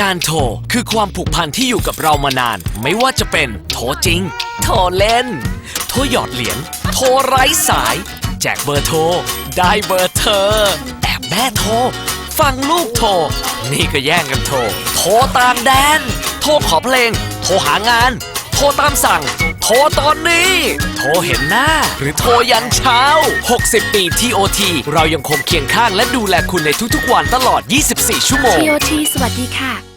การโทรคือความผูกพันที่อยู่กับเรามานาน ไม่ว่าจะเป็นโทรจริง โทรเล่น โทรหยอดเหรียญโทรไร้สาย แจกเบอร์โทร ได้เบอร์เธอ แอบแม่โทร ฟังลูกโทร นี่ก็แย่งกันโทร โทรตามแดน โทรขอเพลง โทรหางาน โทรตามสั่ง โทรตอนนี้ โทรเห็นหน้า หรือโทรยันเช้า 60 ปี TOT เรายังคงเคียงข้างและดูแลคุณในทุกๆวันตลอด 24 ชั่วโมง TOT สวัสดีค่ะ